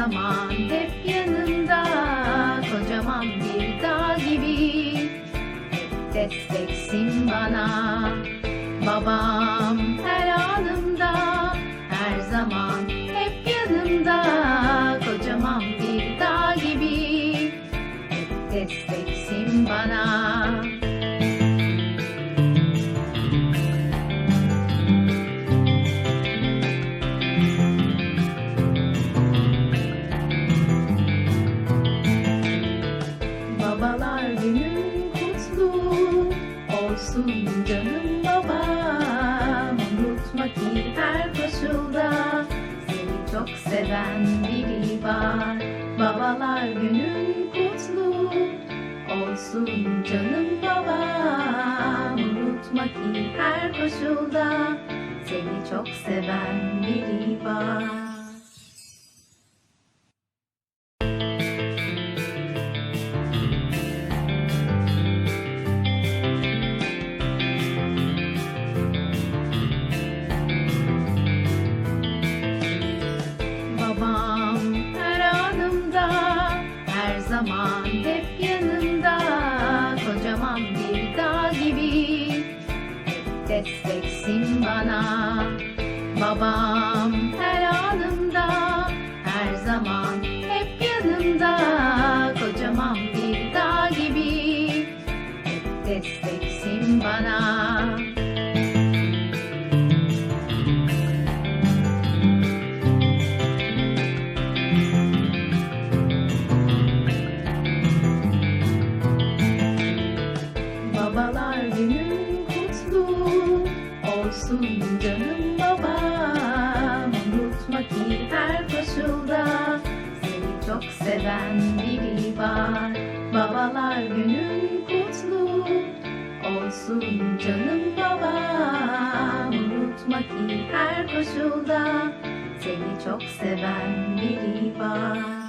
zaman hep yanında Kocaman bir dağ gibi. Hep desteksin bana Babam her anımda. Her zaman hep yanımda Kocaman bir dağ gibi. Hep desteksin bana olsun canım babam. Unutma ki her koşulda seni çok seven biri var. Babalar günün kutlu olsun canım babam. Unutma ki her koşulda seni çok seven biri var zaman hep yanımda Kocaman bir dağ gibi, desteksin bana Babam her anımda, her zaman hep yanımda. Kocaman bir dağ gibi, hep olsun canım babam. Unutma ki her koşulda seni çok seven biri var. Babalar günün kutlu olsun canım babam. Unutma ki her koşulda seni çok seven biri var